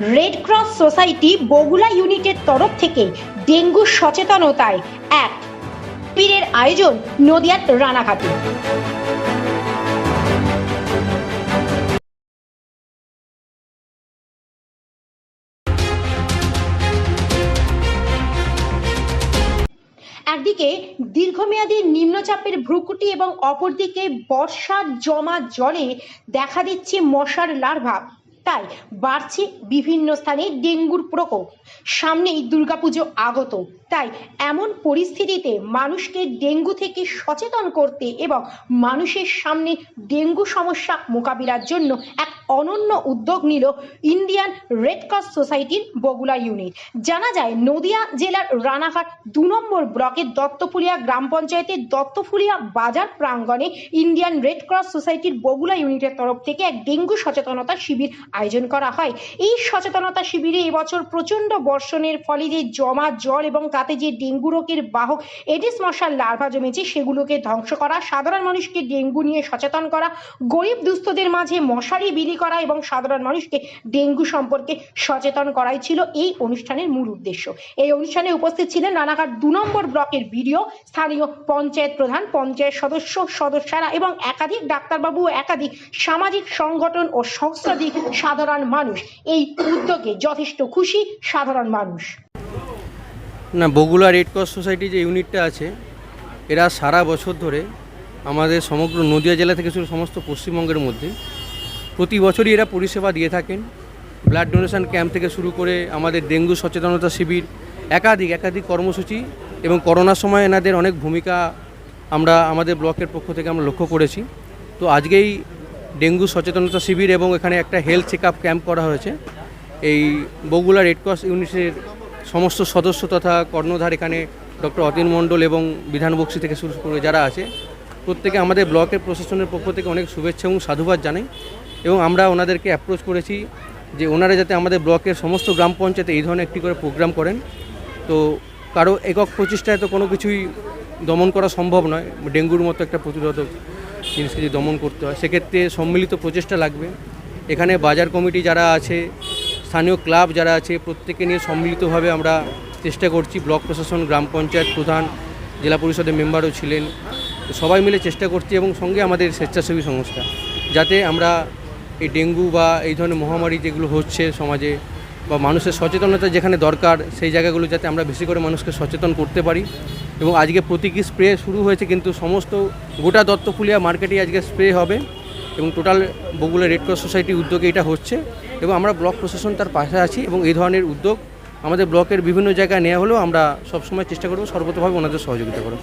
Red cross society Bagula ইউনিটের তরফ থেকে ডেঙ্গু সচেতনতায় এক পীরের আয়োজন নদিয়ার রানাঘাটে। একদিকে দীর্ঘমেয়াদী নিম্নচাপের ভ্রুকুটি এবং অপরদিকে বর্ষার জমা জলে দেখা দিচ্ছে মশার লার্ভা। তাই বাড়ছে বিভিন্ন স্থানে ডেঙ্গুর প্রকোপ। সামনেই দুর্গাপুজো আগত। তাই এমন পরিস্থিতিতে মানুষকে ডেঙ্গু থেকে সচেতন করতে এবং মানুষের সামনে ডেঙ্গু সমস্যা মোকাবিলার জন্য এক অনন্য উদ্যোগ নিল ইন্ডিয়ান রেড ক্রস সোসাইটির বগুলা ইউনিট। জানা যায়, নদিয়া জেলার রানাঘাট দু নম্বর ব্লকের দত্তফুলিয়া গ্রাম পঞ্চায়েতের দত্তফুলিয়া বাজার প্রাঙ্গণে ইন্ডিয়ান রেড ক্রস সোসাইটির বগুলা ইউনিটের তরফ থেকে এক ডেঙ্গু সচেতনতা শিবির আয়োজন করা হয়। এই সচেতনতা শিবিরে এবছর প্রচণ্ড বর্ষণের ফলে যে জমা জল এবং তাতে যে ডেঙ্গু রোগের বাহক, এডিস মশার লার্ভা জমেছে, সেগুলোকে ধ্বংস করা, সাধারণ মানুষকে ডেঙ্গু নিয়ে সচেতন করা, গরিব দুস্থদের মাঝে মশারি বিলি করা এবং সাধারণ মানুষকে ডেঙ্গু সম্পর্কে সচেতন করাই ছিল এই অনুষ্ঠানের মূল উদ্দেশ্য। এই অনুষ্ঠানে উপস্থিত ছিলেন রানাঘাট দু নম্বর ব্লকের বিডিও, স্থানীয় পঞ্চায়েত প্রধান, পঞ্চায়েত সদস্য, সদস্যরা এবং একাধিক ডাক্তারবাবু ও একাধিক সামাজিক সংগঠন ও সংস্থাধিক সাধারণ মানুষ। এই উদ্যোগে যথেষ্ট খুশি, সাধারণ মানুষ। না বগুলা রেড ক্রস সোসাইটি যে ইউনিটটা আছে, এরা সারা বছর ধরে আমাদের সমগ্র নদিয়া জেলা থেকে শুরু সমস্ত পশ্চিমবঙ্গের মধ্যে প্রতি বছরই এরা পরিষেবা দিয়ে থাকেন। ব্লাড ডোনেশন ক্যাম্প থেকে শুরু করে আমাদের ডেঙ্গু সচেতনতা শিবির, একাধিক একাধিক কর্মসূচি এবং করোনার সময় এনাদের অনেক ভূমিকা আমরা আমাদের ব্লকের পক্ষ থেকে আমরা লক্ষ্য করেছি। তো আজকেই ডেঙ্গু সচেতনতা শিবির এবং এখানে একটা হেলথ চেক আপ ক্যাম্প করা হয়েছে। এই বগুলা রেড ক্রস ইউনিটের সমস্ত সদস্য তথা কর্ণধার এখানে ডক্টর অতীন মণ্ডল এবং বিধান বক্সি থেকে শুরু করে যারা আছে, প্রত্যেকে আমাদের ব্লকের প্রশাসনের পক্ষ থেকে অনেক শুভেচ্ছা এবং সাধুবাদ জানাই এবং আমরা ওনাদেরকে অ্যাপ্রোচ করেছি যে ওনারা যাতে আমাদের ব্লকের সমস্ত গ্রাম পঞ্চায়েতে এই ধরনের একটি করে প্রোগ্রাম করেন। তো কারও একক প্রচেষ্টায় তো কোনো কিছুই দমন করা সম্ভব নয়। ডেঙ্গুর মতো একটা প্রতিরোধক জিনিসকে যদি দমন করতে হয়, সেক্ষেত্রে সম্মিলিত প্রচেষ্টা লাগবে। এখানে বাজার কমিটি যারা আছে স্থানীয় ক্লাব যারা আছে প্রত্যেকে নিয়ে সম্মিলিতভাবে আমরা চেষ্টা করছি। ব্লক প্রশাসন, গ্রাম পঞ্চায়েত প্রধান, জেলা পরিষদের মেম্বারও ছিলেন। সবাই মিলে চেষ্টা করছি এবং সঙ্গে আমাদের স্বেচ্ছাসেবী সংস্থা, যাতে আমরা এই ডেঙ্গু বা এই ধরনের মহামারী যেগুলো হচ্ছে সমাজে বা মানুষের সচেতনতা যেখানে দরকার, সেই জায়গাগুলো যাতে আমরা বেশি করে মানুষকে সচেতন করতে পারি। এবং আজকে প্রতীকী স্প্রে শুরু হয়েছে কিন্তু সমস্ত গোটা দত্তফুলিয়া মার্কেটেই আজকে স্প্রে হবে এবং টোটাল বগুলা রেড ক্রস সোসাইটির উদ্যোগে এটা হচ্ছে। এবং আমরা ব্লক প্রশাসন তার পাশে আছি এবং এই ধরনের উদ্যোগ আমাদের ব্লকের বিভিন্ন জায়গায় নেওয়া হলেও আমরা সবসময় চেষ্টা করব সর্বতভাবে ওনাদের সহযোগিতা করার।